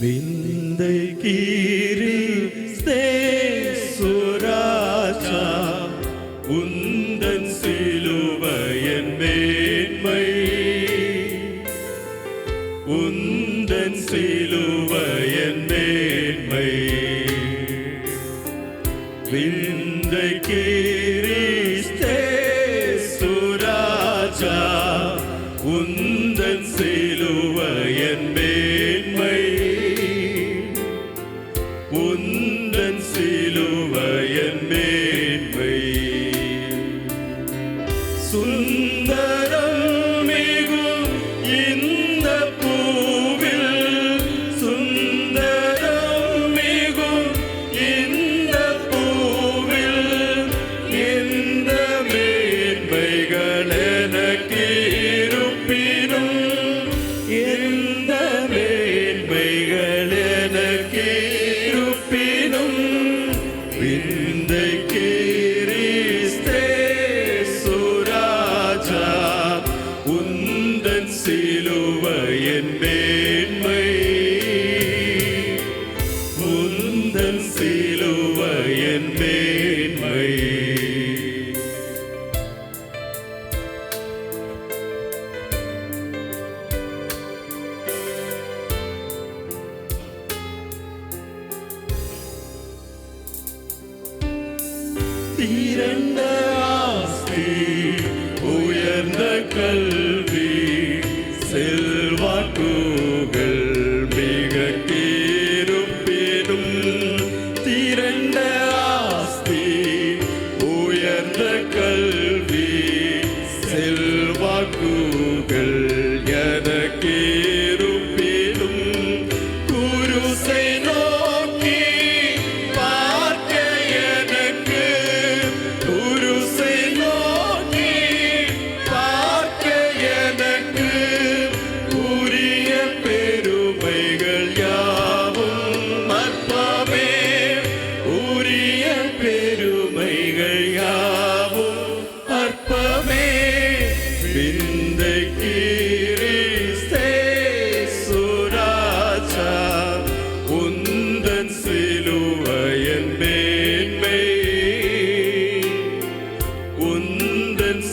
விந்தை கீரி சுராஜா உந்தன் சிலுவையன் மேன்மை. உந்தன் சிலுவையன் மேன்மை. விந்தை கீரிஸ்தே சுராஜா உந்தன் எனக்கு இருப்பினும் சுராஜா உந்தன் சிலுவையன் தீரண்ட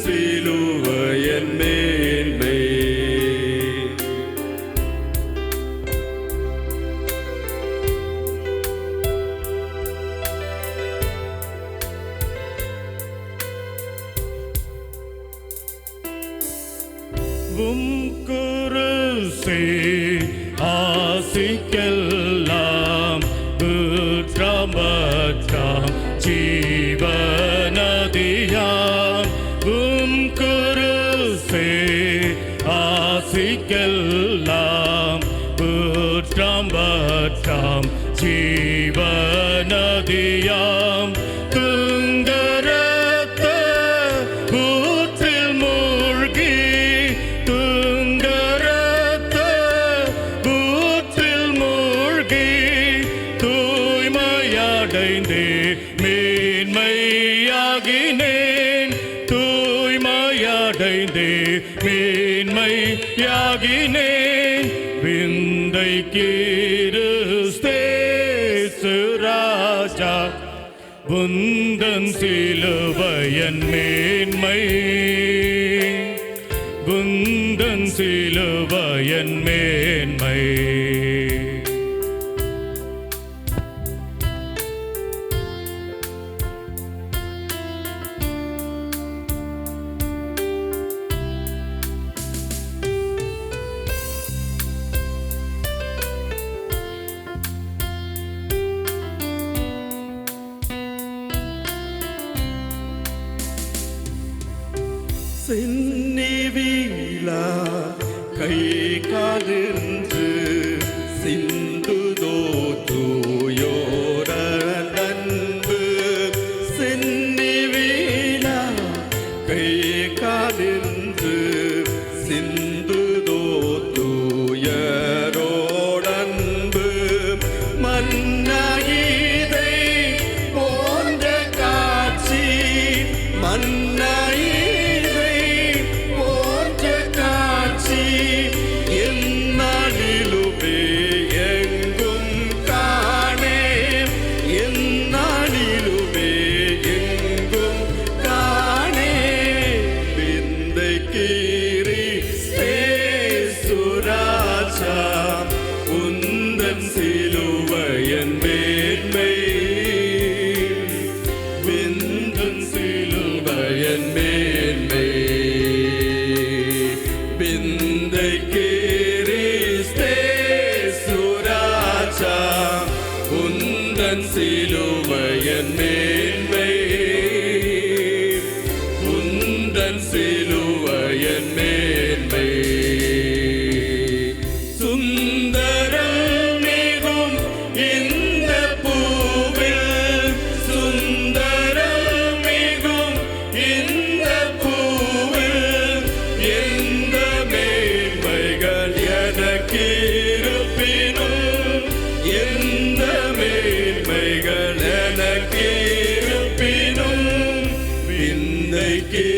Filuva yên bên mình Vum kurusi asikellam Budramatram Jivanadiyam புற்றமற்றாம் ஜீவநதியாம் தூய்மையடைந்தே மேன்மையாகினேன். விந்தை கிறிஸ்தே ராஜா புந்தன் சிலுவையன் மேன்மை. புந்தன் சிலுவையன் மேன்மை. கை காலின்று சிந்துதோ தூயோர நண்பு சின்னிவீலா கை காலின்று சிந்துதோ தூயரோடன்பு. மன்னாயிதை போன்ற காட்சி மன்னாயிதை சிலுவையன் மேன்மை Take it.